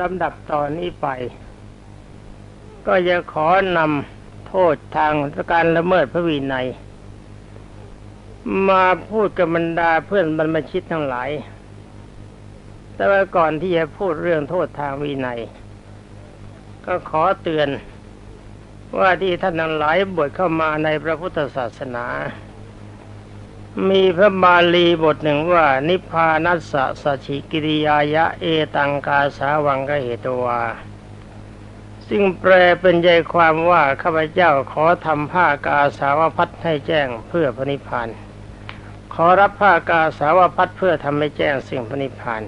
ลำดับตอนนี้ไป ก็จะขอนำโทษทางการละเมิดพระวินัย มาพูดกับบรรดาเพื่อนบรรพชิตทั้งหลาย แต่ว่าก่อนที่จะพูดเรื่องโทษทางวินัย ก็ขอเตือนว่าที่ท่านทั้งหลายบวชเข้ามาในพระพุทธศาสนา มีพระบาลีบทหนึ่งว่า นิพานัสสะสชิกิริยายะเอตังกาสาวังกเหตวา ซึ่งแปลเป็นใจความว่าข้าพเจ้าขอทำผ้ากาสาวพัดให้แจ้งเพื่อพระนิพพานขอรับผ้ากาสาวพัดเพื่อทำให้แจ้งสิ่งพระนิพพาน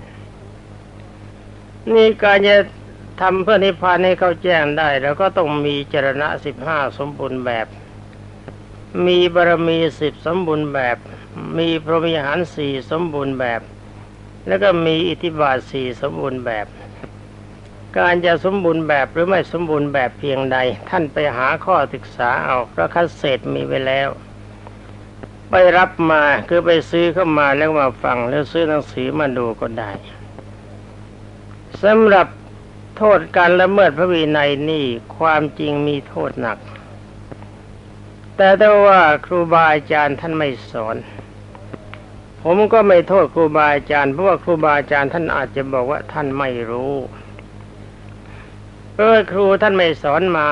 นี่การจะทำเพื่อนิพพานให้เขาแจ้งได้ แล้วก็ต้องมีจรณะสิบห้าสมบูรณ์แบบ มีบารมีสิบสมบูรณ์แบบ มีพรหมิหารสี่สมบูรณ์แบบ แล้วก็มีอิทธิบาทสี่สมบูรณ์แบบ การจะสมบูรณ์แบบหรือไม่สมบูรณ์แบบเพียงใด ท่านไปหาข้อศึกษาเอาพระคัสเศษมีไว้แล้ว ไปรับมาคือไปซื้อเข้ามาแล้วมาฟังแล้วซื้อหนังสือมาดูก็ได้สำหรับโทษการละเมิดพระวินัยนี่ความจริงมีโทษหนัก แต่ถ้าว่าครูบาอาจารย์ท่านไม่สอน ผมก็ไม่โทษครูบาอาจารย์เพราะว่าครูบาอาจารย์ท่านอาจจะบอกว่าท่านไม่รู้เพราะครูท่านไม่สอนมา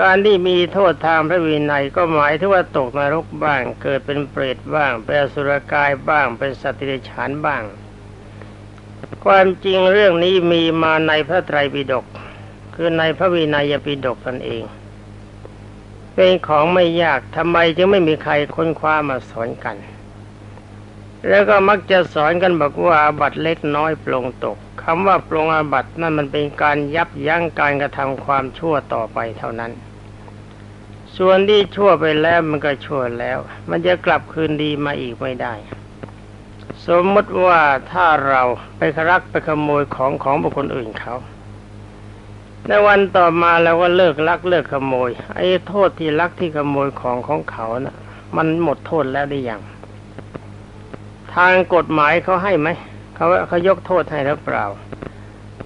การที่มีโทษทางพระวินัยก็หมายถึงว่าตกนรกบ้าง เกิดเป็นเปรตบ้าง เป็นสุรกายบ้าง เป็นสัตว์เดรัจฉานบ้าง ความจริงเรื่องนี้มีมาในพระไตรปิฎกคือในพระวินัยปิฎกนั่นเอง เป็นของไม่ยากทำไมจึงไม่มีใครค้นคว้ามาสอนกัน แล้วก็มักจะสอนกันบอกว่าอาบัตเล็กน้อยปลงตกคำว่าปลงอาบัตนั่นมันเป็นการยับยั้งการกระทำความชั่วต่อไปเท่านั้น ส่วนที่ชั่วไปแล้วมันก็ชั่วแล้ว มันจะกลับคืนดีมาอีกไม่ได้ สมมติว่าถ้าเราไปครักไปขโมยของของบุคคลอื่นเขา ในวันต่อมาเราก็เลิกลักเลิกขโมย ไอ้โทษที่ลักที่ขโมยของของเขานะ่ะ มันหมดโทษแล้วได้ยังทางกฎหมายเขาให้ไหมเขาเขายกโทษให้หรือเปล่า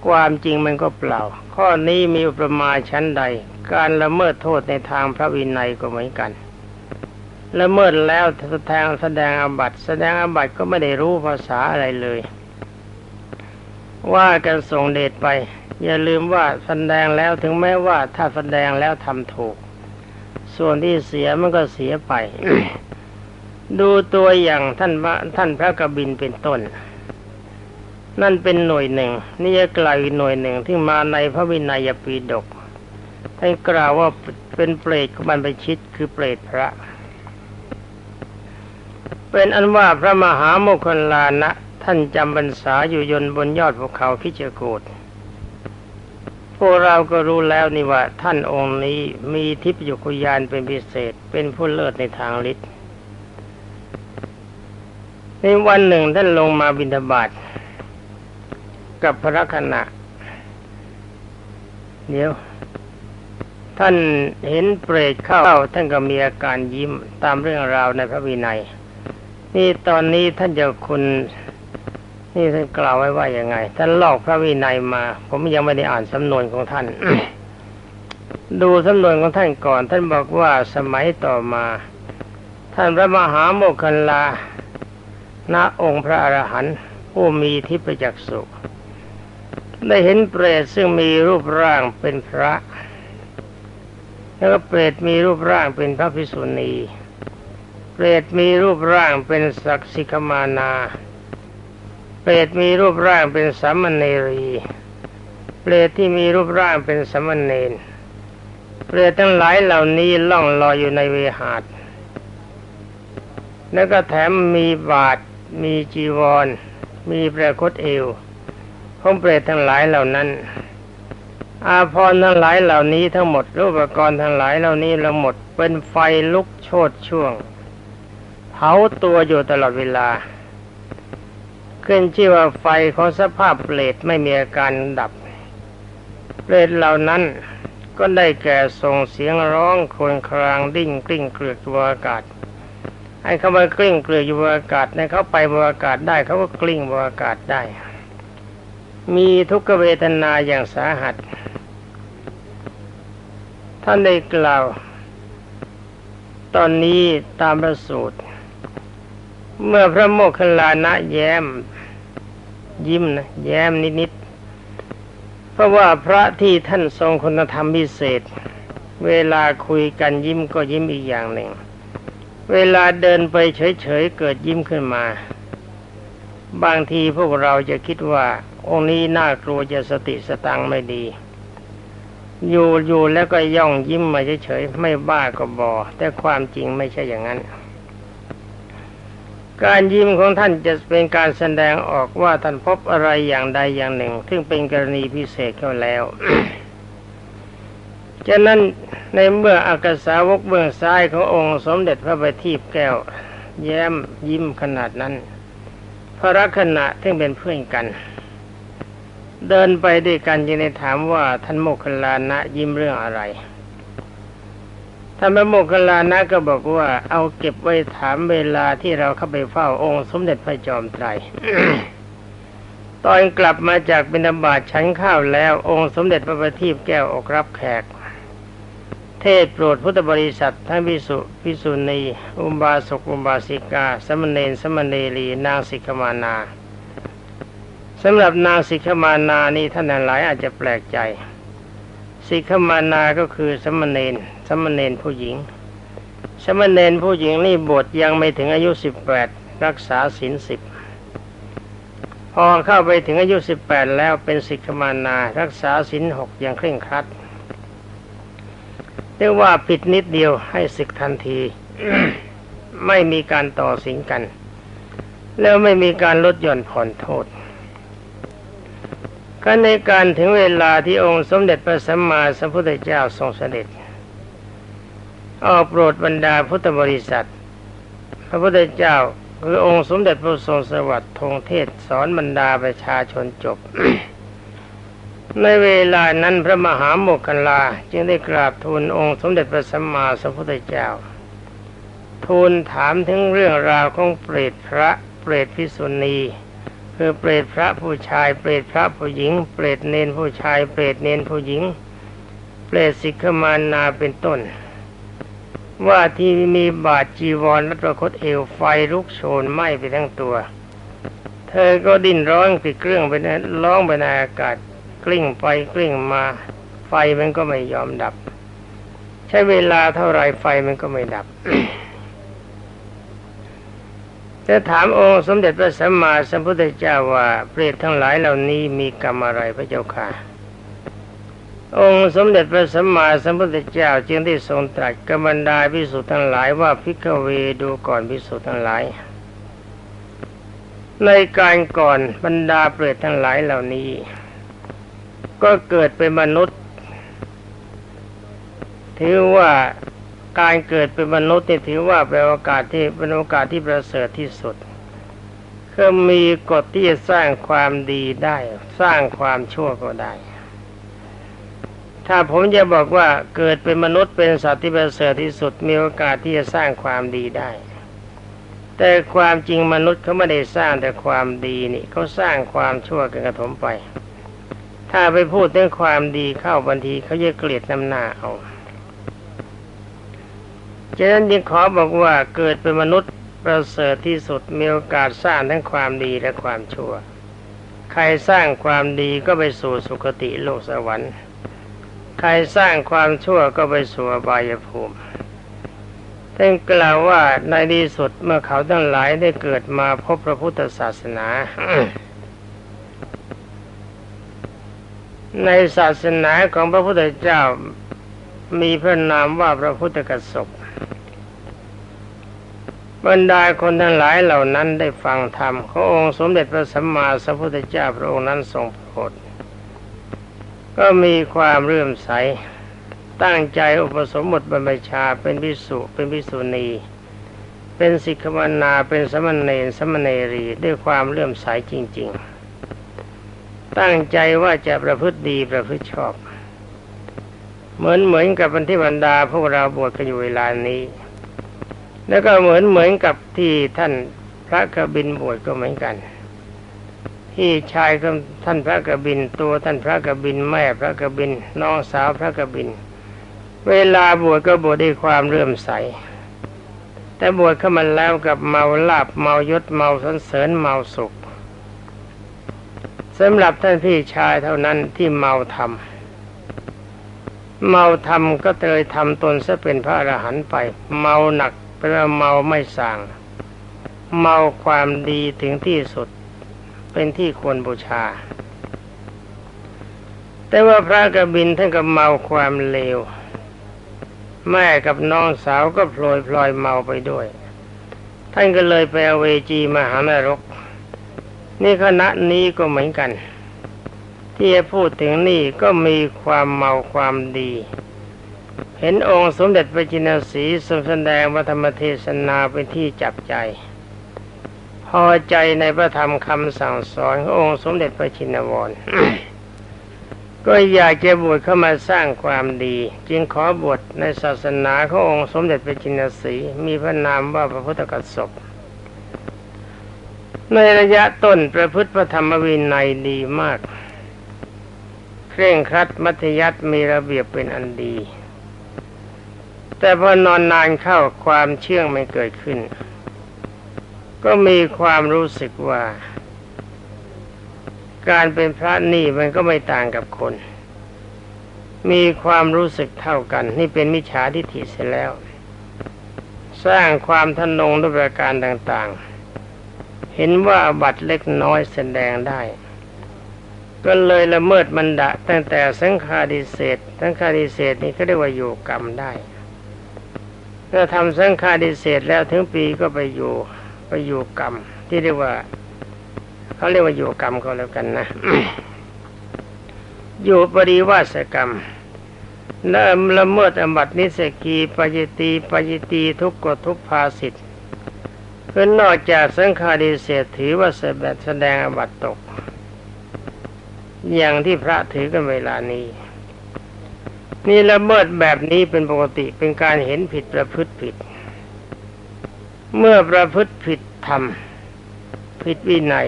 ความจริงมันก็เปล่า ข้อนี้มีประมาณชั้นใด การละเมิดโทษในทางพระวินัยก็เหมือนกันละเมิดแล้วแสดงแสดงอาบัตแสดงอาบัตก็ไม่ได้รู้ภาษาอะไรเลย ว่ากันส่งเดชไป อย่าลืมว่าแสดงแล้วถึงแม้ว่าถ้าแสดงแล้วทำถูก ส่วนที่เสียมันก็เสียไป ดูตัวอย่างท่านพระท่านพระกบินเป็นต้น นั่นเป็นหน่วยหนึ่ง นี่จะกล่าวอีกหน่วยหนึ่งที่มาในพระวินัยปีดกท่านกล่าวว่าเป็นเปรตของบรรพชิตคือเปรตพระ เป็นอันว่าพระมหาโมคคลานะ ท่านจำบรรษาอยู่ยนบนยอดภูเขาคิจกูดพวกเราก็รู้แล้วนี่ว่า ท่านองค์นี้มีทิพยุคุยานเป็นพิเศษ เป็นผู้เลิศในทางฤทธิ์ในวันหนึ่งท่านลงมาบิณฑบาตกับพระคณะเดี๋ยว ท่านเห็นเปรตเข้า ท่านก็มีอาการยิ้มตามเรื่องราวในพระวินัย นี่ตอนนี้ท่านเจ้าคุณ นี่ท่านกล่าวไว้ว่าอย่างไงท่านลอกพระวินัยมา ผมยังไม่ได้อ่านสำนวนของท่าน ดูสำนวนของท่านก่อน ท่านบอกว่าสมัยต่อมา ท่านพระมหาโมคคัลลาณองค์พระอรหันต์ผู้มีทิพยจักษุได้เห็นเปรตซึ่งมีรูปร่างเป็นพระ แล้วก็เปรตมีรูปร่างเป็นพระภิกษุณี เปรตมีรูปร่างเป็นศักสิกมานา เปรตมีรูปร่างเป็นสัมมเนรีเปรตที่มีรูปร่างเป็นสัมมเนนเปรตทั้งหลายเหล่านี้ล่องลอยอยู่ในเวหาดแล้วก็แถมมีบาทมีจีวร มีประคตเอวของเปรตทั้งหลายเหล่านั้น อาพรทั้งหลายเหล่านี้ทั้งหมดรูปกรณ์ทั้งหลายเหล่านี้เราหมดเป็นไฟลุกโชดช่วงเผาตัวอยู่ตลอดเวลา ขึ้นชื่อว่าไฟของสภาพเปรตไม่มีอาการดับ เปรตเหล่านั้นก็ได้แก่ส่งเสียงร้องครวญครางดิ้งกลิ้งเกลือกบนอากาศให้เขามากลิ้งเกลือกอยู่บนอากาศในเขาไปบนอากาศได้เขาก็กลิ้งบนอากาศได้ มีทุกขเวทนาอย่างสาหัส ท่านได้กล่าว ตอนนี้ตามประสูตรเมื่อพระโมคคัลลานะแย้ม ยิ้มนะแย้มนิดๆเพราะว่าพระที่ท่านทรงคุณธรรมพิเศษ เวลาคุยกันยิ้มก็ยิ้มอีกอย่างหนึ่ง เวลาเดินไปเฉยๆเกิดยิ้มขึ้นมา บางทีพวกเราจะคิดว่า องค์นี้น่ากลัวจะสติสตังไม่ดี อยู่อยู่แล้วก็ย่องยิ้มมาเฉยๆไม่บ้าก็บอ แต่ความจริงไม่ใช่อย่างนั้น การยิ้มของท่านจะเป็นการแสดงออกว่าท่านพบอะไรอย่างใดอย่างหนึ่ง ซึ่งเป็นกรณีพิเศษเข้าแล้วฉะนั้นในเมื่ออากาสาวกเบื้องซ้ายขององค์สมเด็จพระบัณฑิตแก้ว แย้มยิ้มขนาดนั้น พระลักษณะที่เป็นเพื่อนกัน เดินไปด้วยกันจึงได้ถามว่าท่านโมคคลานะยิ้มเรื่องอะไร ท่านพระโมคคัลลานะก็บอกว่า เอาเก็บไว้ถามเวลาที่เราเข้าไปเฝ้าองค์สมเด็จพระจอมไตรตอนกลับมาจากบิณฑบาตฉันข้าวแล้ว องค์สมเด็จพระบัณฑิตแก้วออกรับแขก เทศโปรดพุทธบริษัททั้งพิสุพิสุณี อุบาสกอุบาสิกา สมณเณรสมณเณรีนางสิกขมานาสำหรับนางสิกขมานานี่ท่านหลายอาจจะแปลกใจ สิกขมานาก็คือสมณเณรสมณเณรผู้หญิง สมณเณรผู้หญิงนี่บทยังไม่ถึงอายุสิบแปดรักษาศีลสิบพอเข้าไปถึงอายุสิบแปดแล้วเป็นสิกขมานา รักษาศีลหกอย่างเคร่งครัดเรียกว่าผิดนิดเดียวให้ศึกทันที ไม่มีการต่อสิงกัน แล้วไม่มีการลดหย่อนผ่อนโทษ ก็ในการถึงเวลาที่องค์สมเด็จพระสัมมาสัมพุทธเจ้าทรงเสด็จ ออกโปรดบรรดาพุทธบริษัท พระพุทธเจ้าคือองค์สมเด็จพระทรงสวัสดิ์ทงเทศสอนบรรดาประชาชนจบ ในเวลานั้นพระมหาโมคคัลลาจึงได้กราบทูลองค์สมเด็จพระสัมมาสัมพุทธเจ้า ทูลถามถึงเรื่องราวของเปรตพระเปรตพิสุณี คือเปรตพระผู้ชาย เปรตพระผู้หญิง เปรตเนนผู้ชาย เปรตเนนผู้หญิง เปรตสิกขมานาเป็นต้น ว่าที่มีบาดจีวรและประคตเอวไฟลุกโชนไหม้ไปทั้งตัว เธอก็ดิ้นร้องติดเครื่องไปนะร้องไปในอากาศกลิ้งไปกลิ้งมา ไฟมันก็ไม่ยอมดับ ใช้เวลาเท่าไรไฟมันก็ไม่ดับ จะถามองค์สมเด็จพระสัมมาสัมพุทธเจ้าว่าเปรตทั้งหลายเหล่านี้มีกรรมอะไรพระเจ้าค่ะ องค์สมเด็จพระสัมมาสัมพุทธเจ้าจึงได้ทรงตรัสกับบรรดาพิสุทธ์ทั้งหลายว่าพิกเวดูก่อนพิสุทธ์ทั้งหลาย ในการก่อนบรรดาเปรตทั้งหลายเหล่านี้ ก็เกิดเป็นมนุษย์ถือว่า การเกิดเป็นมนุษย์นี่ถือว่าเป็นโอกาสที่เป็นโอกาสที่ประเสริฐที่สุดคือมีกฎที่จะสร้างความดีได้ สร้างความชั่วก็ได้ ถ้าผมจะบอกว่าเกิดเป็นมนุษย์เป็นสัตว์ที่ประเสริฐที่สุด มีโอกาสที่จะสร้างความดีได้ แต่ความจริงมนุษย์เขาไม่ได้สร้างแต่ความดีนี่เขาสร้างความชั่วกันกระถมไป ถ้าไปพูดเรื่องความดีเข้าบางทีเขาจะเกลียดน้ำหน้าเอา ฉะนั้นจึงขอบอกว่าเกิดเป็นมนุษย์ประเสริฐที่สุดมีโอกาสสร้างทั้งความดีและความชั่ว ใครสร้างความดีก็ไปสู่สุคติโลกสวรรค์ ใครสร้างความชั่วก็ไปสู่อบายภูมิท่านกล่าวว่าในที่สุดเมื่อเขาทั้งหลายได้เกิดมาพบพระพุทธศาสนา ในศาสนาของพระพุทธเจ้ามีพระนามว่าพระพุทธกส บรรดาคนทั้งหลายเหล่านั้นได้ฟังธรรมขององค์สมเด็จพระสัมมาสัมพุทธเจ้าพระองค์นั้นทรงโปรดก็มีความเรื่มใส ตั้งใจอุปสมบทบรรพชาเป็นพิสุเป็นพิสุณี เป็นสิกขมานาเป็นสมณเณรสมณเณรีด้วยความเลื่มใสจริง ๆ ตั้งใจว่าจะประพฤติดีประพฤติชอบ เหมือนเหมือนกับบันทิบรรดาพวกเราบวชกันอยู่เวลานี้ แล้วก็เหมือนเหมือนกับที่ท่านพระกบินบวชก็เหมือนกันพี่ชายท่านพระกบินตัวท่านพระกบินแม่พระกบินน้องสาวพระกบิน เวลาบวชก็บวชด้วยความเรื่มใส แต่บวชเข้ามาแล้วกับเมาลาบเมายศเมาสันเสริญเมาสุขสำหรับท่านพี่ชายเท่านั้นที่เมาธรรมเมาธรรมก็เลยทำตนซะเป็นพระอรหันต์ไป เมาหนัก แปลว่าเมาไม่สาง เมาความดีถึงที่สุด เป็นที่ควรบูชา แต่ว่าพระกบินท่านก็เมาความเลว แม่กับน้องสาวก็พลอยพลอยเมาไปด้วย ท่านก็เลยไปอเวจีมหานรก นี่คณะนี้ก็เหมือนกัน ที่จะพูดถึงนี่ก็มีความเมาความดี เห็นองค์สมเด็จพระจินสีทรงแสดงพระธรรมเทศนาเป็นที่จับใจ พอใจในพระธรรมคำสั่งสอนขององค์สมเด็จพระชินวรก็อยากจะบวชเข้ามาสร้างความดี จึงขอบวชในศาสนาขององค์สมเด็จพระจินสีมีพระนามว่าพระพุทธกัสสปในระยะต้นประพฤติพระธรรมวินัยดีมาก เคร่งครัดมัธยัติมีระเบียบเป็นอันดี แต่พอนอนนานเข้าความเชื่องไม่เกิดขึ้น ก็มีความรู้สึกว่า การเป็นพระนี่มันก็ไม่ต่างกับคน มีความรู้สึกเท่ากัน นี่เป็นมิจฉาทิฏฐิเสร็จแล้ว สร้างความทนงด้วยประการต่างๆ เห็นว่าบัตรเล็กน้อยแสดงได้ก็เลยละเมิดมันดะตั้งแต่สังฆาดิเศษสังฆาดิเศษนี้เขาเรียกว่าอยู่กรรมได้ ถ้าทำสังฆาดิเศษแล้วถึงปีก็ไปอยู่ไปอยู่กรรม ที่เรียกว่าเขาเรียกว่าอยู่กรรมเขาแล้วกันนะ อยู่ปริวาสกรรมละละเมิดอบัตินิสกีปยตีปยตีทุกกฎทุกภาสิทธิคือนอกจากสังฆาริเศษถือว่าแสดงอบัตตก อย่างที่พระถือกันเวลานี้ นี่ละเมิดแบบนี้เป็นปกติเป็นการเห็นผิดประพฤติผิด เมื่อประพฤติผิดทำผิดวินัย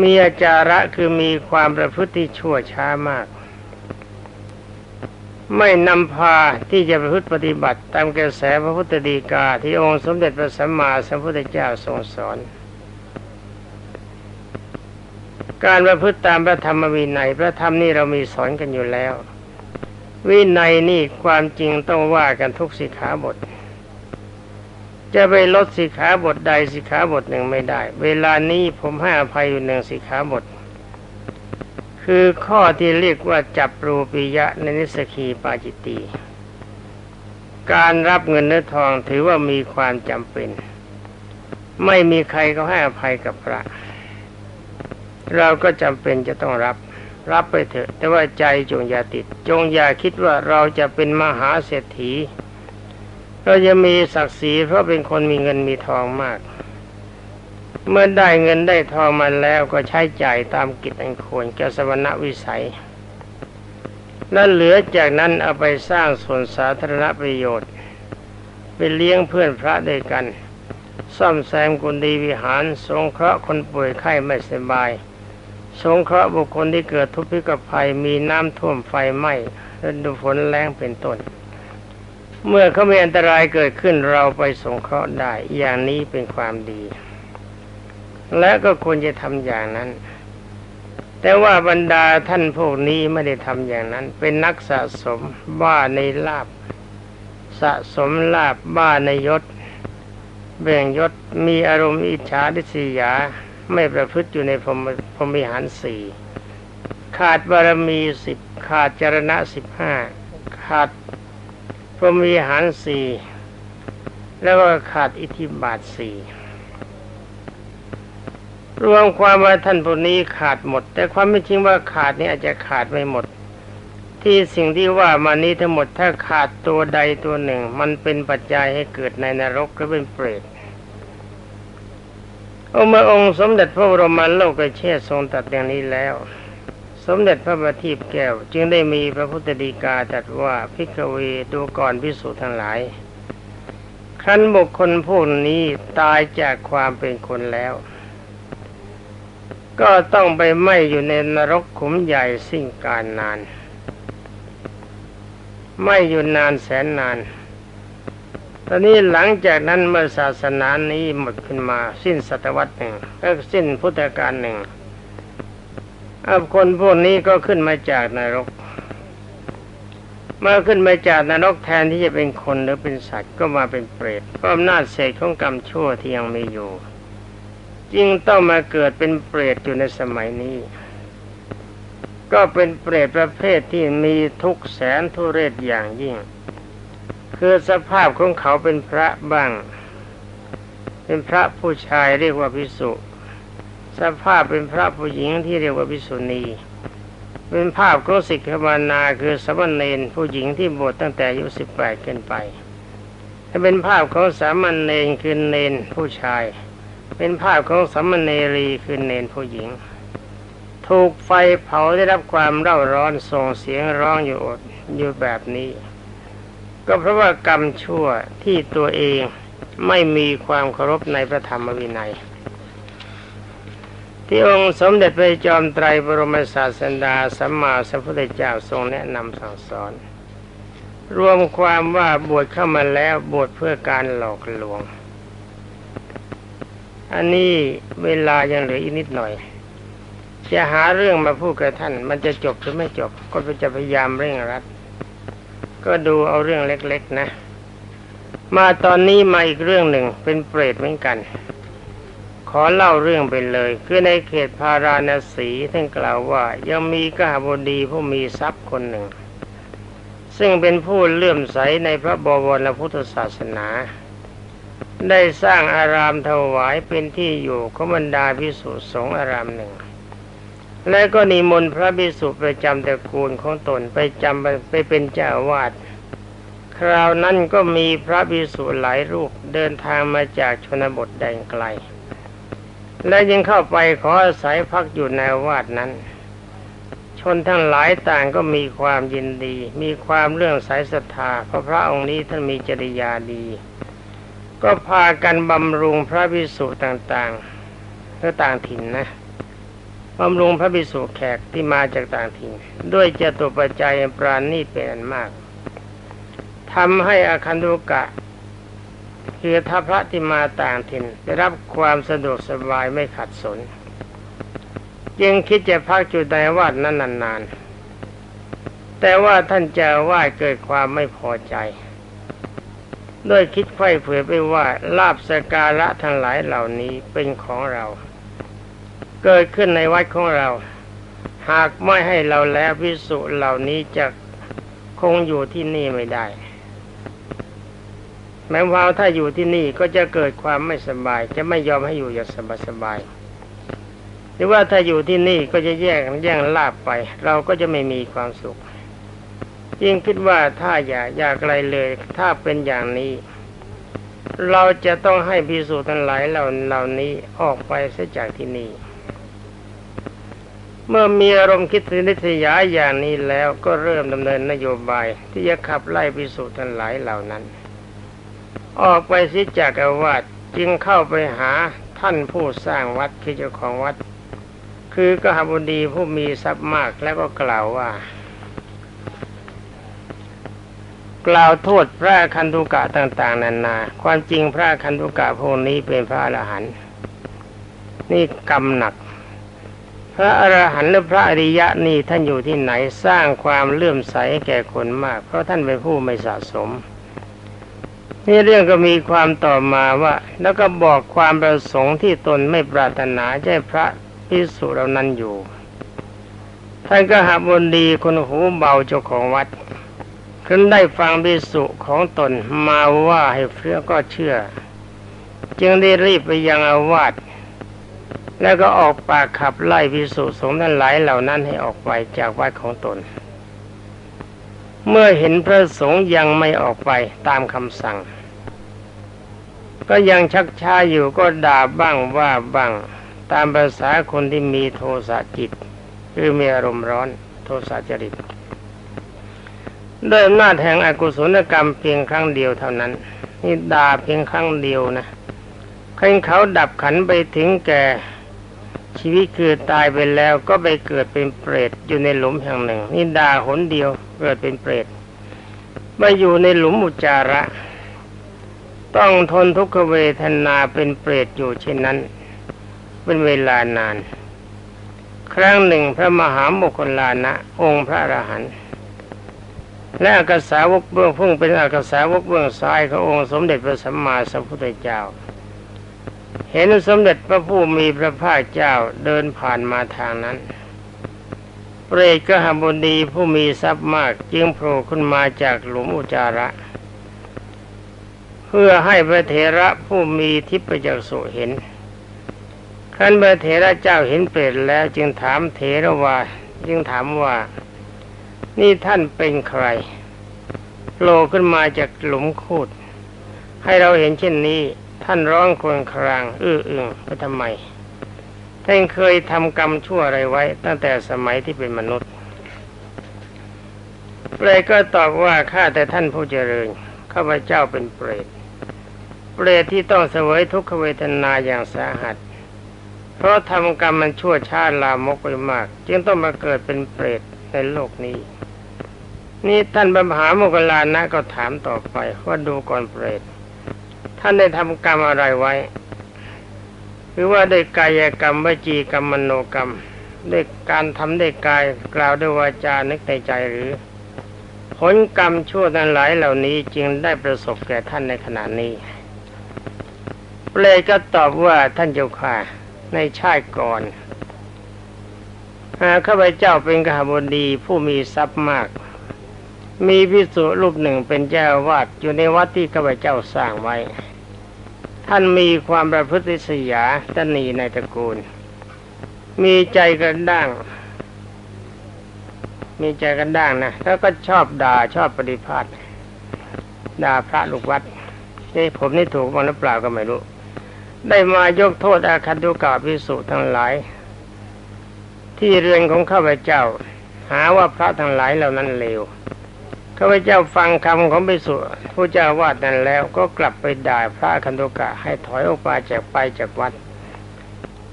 มีอาจาระคือมีความประพฤติชั่วช้ามาก ไม่นำพาที่จะประพฤติปฏิบัติตามกระแสพระพุทธดีกาที่องค์สมเด็จพระสัมมาสัมพุทธเจ้าทรงสอน การประพฤติตามพระธรรมวินัย พระธรรมนี่เรามีสอนกันอยู่แล้ว วินัยนี่ความจริงต้องว่ากันทุกสิกขาบท จะไปลดสิกขาบทใดสิกขาบทหนึ่งไม่ได้ เวลานี้ผมให้อภัยอยู่หนึ่งสิกขาบท คือข้อที่เรียกว่าจับรูปิยะในนิสกีปาจิตตีการรับเงินเนื้อทองถือว่ามีความจำเป็น ไม่มีใครเขาให้อภัยกับพระ เราก็จำเป็นจะต้องรับ รับไปเถอะ แต่ว่าใจจงอย่าติด จงอย่าคิดว่าเราจะเป็นมหาเศรษฐี เราจะมีศักดิ์ศรีเพราะเป็นคนมีเงินมีทองมาก เมื่อได้เงินได้ทองมาแล้วก็ใช้จ่ายตามกิจอันควรแก่สวรรวิสัยและเหลือจากนั้นเอาไปสร้างส่วนสาธารณประโยชน์ ไปเลี้ยงเพื่อนพระด้วยกัน ซ่อมแซมกุลดีวิหาร สงเคราะห์คนป่วยไข้ไม่สบาย สงเคราะห์บุคคลที่เกิดทุพพิกภัยมีน้ำท่วมไฟไหม้ฤดูฝนแรงเป็นต้น เมื่อเขามีอันตรายเกิดขึ้นเราไปสงเคราะห์ได้ อย่างนี้เป็นความดี และก็ควรจะทำอย่างนั้น แต่ว่าบรรดาท่านพวกนี้ไม่ได้ทำอย่างนั้น เป็นนักสะสมบ้าในลาบ สะสมลาบบ้าในยศแบ่งยศมีอารมณ์อิจฉาดิษยา ไม่ประพฤติอยู่ในพรม พรมิหารสี่ขาดบารมีสิบขาดจรณะสิบห้าขาดพรมิหารสี่แล้วก็ขาดอิทธิบาทสี่รวมความว่าท่านผู้นี้ขาดหมด แต่ความไม่จริงว่าขาดนี้อาจจะขาดไม่หมด ที่สิ่งที่ว่ามานี้ทั้งหมดถ้าขาดตัวใดตัวหนึ่ง มันเป็นปัจจัยให้เกิดในนรกหรือเป็นเปรต องค์องค์สมเด็จพระบรมโลกเชษทรงตัดอย่างนี้แล้ว สมเด็จพระบัณฑิตแก้ว จึงได้มีพระพุทธดีกาตรัสว่าพิกเวดูก่อนพิสูจน์ทั้งหลายครั้นบุคคลผู้นี้ตายจากความเป็นคนแล้ว ก็ต้องไปไหมอยู่ในนรกขุมใหญ่สิ้นกาลนาน ไม้อยู่นานแสนนาน อนนี้หลังจากนั้นเมื่อศาสนานี้หมดขึ้นมาสิ้นศตวรรษหนึ่งก็สิ้นพุทธกาลหนึ่งคนพวกนี้ก็ขึ้นมาจากนรก เมื่อขึ้นมาจากนรกแทนที่จะเป็นคนหรือเป็นสัตว์ก็มาเป็นเปรตเพราะอำนาจเศษของกรรมชั่วที่ยังมีอยู่จึงต้องมาเกิดเป็นเปรตอยู่ในสมัยนี้ ก็เป็นเปรตประเภทที่มีทุกแสนทุเรศอย่างยิ่ง คือสภาพของเขาเป็นพระบ้าง เป็นพระผู้ชายเรียกว่าพิสุสภาพเป็นพระผู้หญิงที่เรียกว่าพิสุณีเป็นภาพของสิกขมานาคือสมณเณรผู้หญิงที่บวชตั้งแต่อายุสิบแปดขึ้นไปถ้าเป็นภาพของสามเณรคือเณรผู้ชาย เป็นภาพของสามเณรีคือเณรผู้หญิง ถูกไฟเผาได้รับความเร่าร้อนส่งเสียงร้องอยู่อดอยู่แบบนี้ ก็เพราะว่ากรรมชั่วที่ตัวเองไม่มีความเคารพในพระธรรมวินัย ที่องค์สมเด็จพระจอมไตรบรมศาสดาสัมมาสัมพุทธเจ้าทรงแนะนำสั่งสอน รวมความว่าบวชเข้ามาแล้วบวชเพื่อการหลอกลวง อันนี้เวลายังเหลืออีกนิดหน่อย จะหาเรื่องมาพูดกับท่าน มันจะจบหรือไม่จบ ก็จะพยายามเร่งรัด ก็ดูเอาเรื่องเล็ก ๆ นะ มาตอนนี้มาอีกเรื่องหนึ่งเป็นเปรตเหมือนกัน ขอเล่าเรื่องไปเลย คือในเขตพาราณสีท่านกล่าวว่ายังมีกหบดีผู้มีทรัพย์คนหนึ่ง ซึ่งเป็นผู้เลื่อมใสในพระบวรพุทธศาสนา ได้สร้างอารามถวายเป็นที่อยู่ของบรรดาพิสุสงฆ์อารามหนึ่ง และก็นิมนต์พระภิกษุประจำตระกูลของตนไปจำไปเป็นเจ้าวาสคราวนั้นก็มีพระภิกษุหลายรูปเดินทางมาจากชนบทแดนไกล และยังเข้าไปขออาศัยพักอยู่ในวาสนั้น ชนทั้งหลายต่างก็มีความยินดี มีความเรื่องสายศรัทธาเพราะพระองค์นี้ท่านมีจริยาดี ก็พากันบำรุงพระภิกษุต่างๆเพื่อต่างถิ่นนะ บำรุงพระภิกษุแขกที่มาจากต่างถิ่นด้วยเจตุปัจจัยปราณีเป็นอันมากทำให้อาคันตุกะคือทัพพระที่มาต่างถิ่นได้รับความสะดวกสบายไม่ขัดสน จึงคิดจะพักอยู่ในวัดนั้นนานๆ แต่ว่าท่านเจ้าว่าเกิดความไม่พอใจด้วยคิดไข้เผื่อไปว่าลาบสการะทั้งหลายเหล่านี้เป็นของเรา เกิดขึ้นในวัดของเรา หากไม่ให้เราแล้วพิสุเหล่านี้จะคงอยู่ที่นี่ไม่ได้ แม้ว่าถ้าอยู่ที่นี่ก็จะเกิดความไม่สบาย จะไม่ยอมให้อยู่อย่างสบายสบายหรือว่าถ้าอยู่ที่นี่ก็จะแย่งแย่งลาบไป เราก็จะไม่มีความสุขยิ่งคิดว่าถ้าอย่าอยากอะไรเลย ถ้าเป็นอย่างนี้ เราจะต้องให้พิสูจน์ทั้งหลายเหล่าเหล่านี้ออกไปเสียจากที่นี่ เมื่อมีอารมณ์คิดถึงนิสยาอย่างนี้แล้วก็เริ่มดำเนินนโยบายที่จะขับไล่พิสูจน์ทั้งหลายเหล่านั้น ออกไปสียจากอาวาสจึงเข้าไปหาท่านผู้สร้างวัดคือเจ้าของวัด คือกหบดีผู้มีทรัพย์มากแล้วก็กล่าวว่า กล่าวโทษพระคันธุกะต่างๆนานา ความจริงพระคันธุกะพวกนี้เป็นพระอรหันต์นี่กรรมหนัก พระอรหันต์หรือพระอริยะนี่ท่านอยู่ที่ไหนสร้างความเลื่อมใสแก่คนมาก เพราะท่านเป็นผู้ไม่สะสม นี่เรื่องก็มีความต่อมาว่า แล้วก็บอกความประสงค์ที่ตนไม่ปรารถนาให้พระพิสุเหล่านั้นอยู่ ท่านก็หาบนดีคนหูเบาเจ้าของวัดขึ้นได้ฟังพิสุของตนมาว่าให้เพื่อก็เชื่อ จึงได้รีบไปยังอาวาส แล้วก็ออกปากขับไล่พิสุสงฆ์ทั้งหลายเหล่านั้นให้ออกไปจากวัดของตน เมื่อเห็นพระสงฆ์ยังไม่ออกไปตามคำสั่ง ก็ยังชักช้าอยู่ก็ด่าบ้างว่าบ้างตามภาษาคนที่มีโทสะจิต คือมีอารมณ์ร้อนโทสะจริตด้วยอำนาจแห่งอกุศลกรรมเพียงครั้งเดียวเท่านั้น นี่ด่าเพียงครั้งเดียวนะขันเขาดับขันไปถึงแก่ ชีวิตคือตายไปแล้วก็ไปเกิดเป็นเปรตอยู่ในหลุมแห่งหนึ่ง นี่ดาหนเดียวเกิดเป็นเปรตมาอยู่ในหลุมอุจจาระ ต้องทนทุกขเวทนาเป็นเปรตอยู่เช่นนั้น เป็นเวลานาน ครั้งหนึ่งพระมหาโมคคลานะ องค์พระอรหันต์และอากาสาวกเบื้องพุ่งเป็นอากาสาวกเบื้องซ้ายขององค์สมเด็จพระสัมมาสัมพุทธเจ้า เห็นสมเด็จพระผู้มีพระภาคเจ้าเดินผ่านมาทางนั้น เปรตกหบดีผู้มีทรัพย์มากจึงโผล่ขึ้นมาจากหลุมอุจจาระ เพื่อให้พระเถระผู้มีทิพยจักษุเห็นขั้นพระเถระเจ้าเห็นเปรตแล้วจึงถามเถระว่าจึงถามว่า นี่ท่านเป็นใครโผล่ขึ้นมาจากหลุมคูดให้เราเห็นเช่นนี้ ท่านร้องครวญคราง อื้ออึงไปทำไม ท่านเคยทำกรรมชั่วอะไรไว้ ตั้งแต่สมัยที่เป็นมนุษย์เปรตก็ตอบว่าข้าแต่ท่านผู้เจริญข้าพเจ้าเป็นเปรต เปรตที่ต้องเสวยทุกขเวทนาอย่างสาหัส เพราะทำกรรมมันชั่วช้าลามกไปมาก จึงต้องมาเกิดเป็นเปรตในโลกนี้ นี่ท่านบรมหาโมกลานะก็ถามต่อไปว่าดูก่อนเปรต ท่านได้ทำกรรมอะไรไว้ หรือว่าได้กายกรรมวจีกรรมมโนกรรมด้วยการทำได้กายกล่าวด้วยวาจานึกในใจหรือ ผลกรรมชั่วทั้งหลายเหล่านี้จึงได้ประสบแก่ท่านในขณะนี้เปรตก็ตอบว่าท่านเจ้าค่ะในชาติก่อนข้าพเจ้าเป็นกหบดีผู้มีทรัพย์มาก มีพิสุรูปหนึ่งเป็นเจ้าอาวาดอยู่ในวัดที่ข้าพเจ้าสร้างไว้ ท่านมีความประพฤติสยาตนีในตระกูล มีใจกระด้าง มีใจกันด้างนะแล้วก็ชอบด่าชอบปฏิพาทด่าพระลูกวัดนี่ผมนี่ถูกบ้าหรือเปล่าก็ไม่รู้ ได้มายกโทษอาคันตุกาพิสุทั้งหลาย ที่เรือนของข้าพเจ้า หาว่าพระทั้งหลายเหล่านั้นเลว ข้าพเจ้าฟังคำของพิสุผู้เจ้าวาดนั้นแล้วก็กลับไปด่าพระคันตุกะให้ถอยออกมาจากไปจากวัด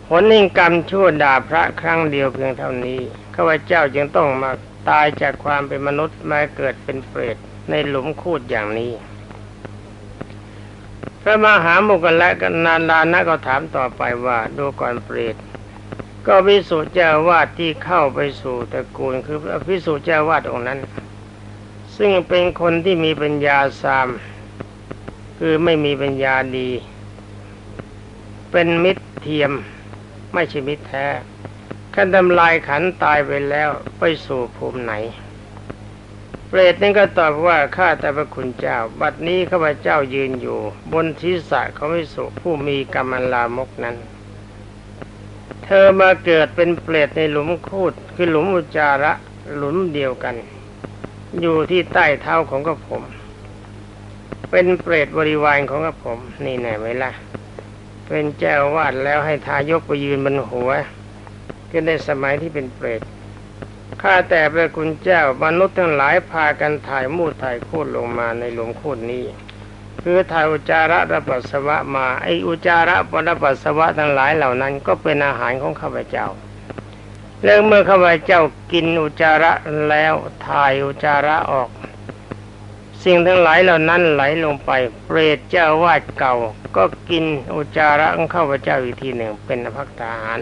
ผลนิ่งกรรมชั่วด่าพระครั้งเดียวเพียงเท่านี้ข้าพเจ้าจึงต้องมาตายจากความเป็นมนุษย์มาเกิดเป็นเปรตในหลุมคูดอย่างนี้ พระมหาโมุกละกันนานลานะก็ถามต่อไปว่าดูก่อนเปรตก็พิสูจน์เจ้าวาดที่เข้าไปสู่ตระกูลคือพระพิสูจน์เจ้าวาดองค์นั้น ซึ่งเป็นคนที่มีปัญญาสาม คือไม่มีปัญญาดี เป็นมิตรเทียม ไม่ใช่มิตรแท้ขันทำลายขันตายไปแล้วไปสู่ภูมิไหน เปรตนั่นก็ตอบว่าข้าแต่พระคุณเจ้า บัดนี้ข้าพเจ้ายืนอยู่ บนทิศะของวิสุผู้มีกรรมลามกนั้น เธอมาเกิดเป็นเปรตในหลุมคูดคือหลุมอุจจาระหลุมเดียวกัน อยู่ที่ใต้เท้าของกระผม เป็นเปรตบริวารของกระผม นี่แน่ไหมล่ะเป็นเจ้าวาดแล้วให้ทายกไปยืนบนหัวก็ในสมัยที่เป็นเปรตข้าแต่พระคุณเจ้ามนุษย์ทั้งหลายพากันถ่ายมูดถ่ายคูดลงมาในหลุมคูดนี้ คือถ่ายอุจาระและปัสสาวะมาไออุจาระและปัสสาวะทั้งหลายเหล่านั้น ก็เป็นอาหารของข้าพเจ้า แล้วเมื่อข้าพเจ้ากินอุจาระแล้วถ่ายอุจาระออก สิ่งทั้งหลายเหล่านั้นไหลลงไป เปรตเจ้าวาดเก่า ก็กินอุจาระของข้าพเจ้าอีกทีหนึ่งเป็นภักทหาร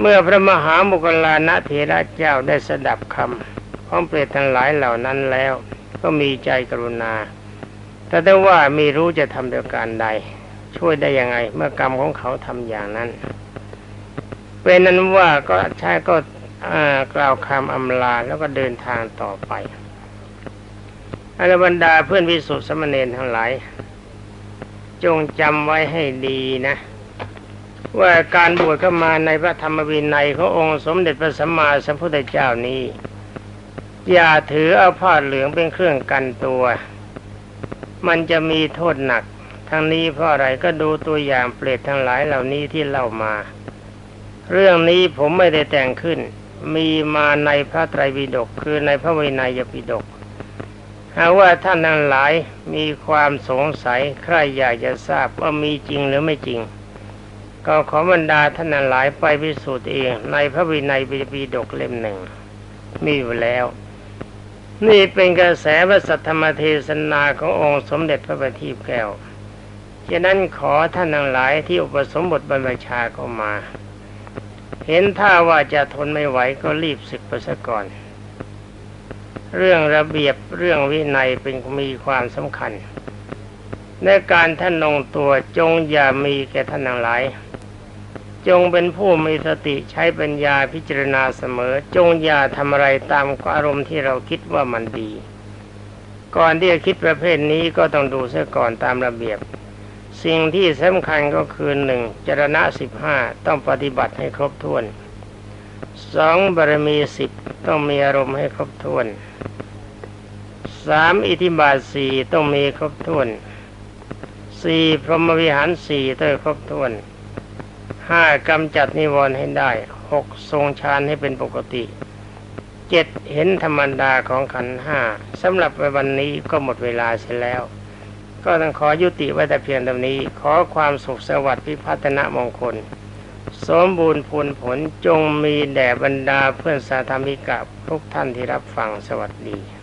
เมื่อพระมหามุกลานะเถระเจ้าได้สดับคำของเปรตทั้งหลายเหล่านั้นแล้ว ก็มีใจกรุณา แต่ได้ว่ามีรู้จะทำโดยการใด ช่วยได้ยังไง เมื่อกรรมของเขาทำอย่างนั้น เป็นนั้นว่าก็ใช้ก็กล่าวคำอำลาแล้วก็เดินทางต่อไปอรบรรดาเพื่อนวิสุทธิสมณเณรทั้งหลาย จงจำไว้ให้ดีนะ ว่าการบวชเข้ามาในพระธรรมวินัยขององค์สมเด็จพระสัมมาสัมพุทธเจ้านี้ อย่าถือเอาผ้าเหลืองเป็นเครื่องกันตัว มันจะมีโทษหนัก ทั้งนี้เพราะอะไรก็ดูตัวอย่างเปรตทั้งหลายเหล่านี้ที่เล่ามา เรื่องนี้ผมไม่ได้แต่งขึ้น มีมาในพระไตรปิฎกคือในพระวินัยปิฎกหากว่าท่านทั้งหลายมีความสงสัยใครอยากจะทราบว่ามีจริงหรือไม่จริง ก็ขอบรรดาท่านทั้งหลายไปพิสูจน์เองในพระวินัยปีดกเล่มหนึ่ง มีอยู่แล้ว นี่เป็นกระแสพระสัทธรรมเทศนาขององค์สมเด็จพระบัณฑิตแก้วฉะนั้นขอท่านทั้งหลายที่อุปสมบทบรรพชาเข้ามา เห็นท่าว่าจะทนไม่ไหวก็รีบศึกไปซะก่อน เรื่องระเบียบเรื่องวินัยเป็นมีความสำคัญ ในการท่านนงตัวจงอย่ามีแก่ท่านทั้งหลาย จงเป็นผู้มีสติใช้ปัญญาพิจารณาเสมอ จงอย่าทำอะไรตามอารมณ์ที่เราคิดว่ามันดี ก่อนที่จะคิดประเภทนี้ก็ต้องดูเสียก่อนตามระเบียบ สิ่งที่สำคัญก็คือหนึ่งจรณะสิบห้าต้องปฏิบัติให้ครบถ้วนสองบารมีสิบต้องมีอารมณ์ให้ครบถ้วนสามอิทธิบาทสี่ต้องมีครบถ้วนสี่พรหมวิหารสี่ต้องครบถ้วนห้ากำจัดนิวรณ์ให้ได้หกทรงฌานให้เป็นปกติเจ็ดเห็นธรรมดาของขันห้าสำหรับวันนี้ก็หมดเวลาเสียแล้ว ก็ต้องขอยุติไว้แต่เพียงเท่านี้ ขอความสุขสวัสดิ์พิพัฒนมงคล สมบูรณ์ผลผลจงมีแด่บรรดาเพื่อนสาธมิกะทุกท่านที่รับฟังสวัสดี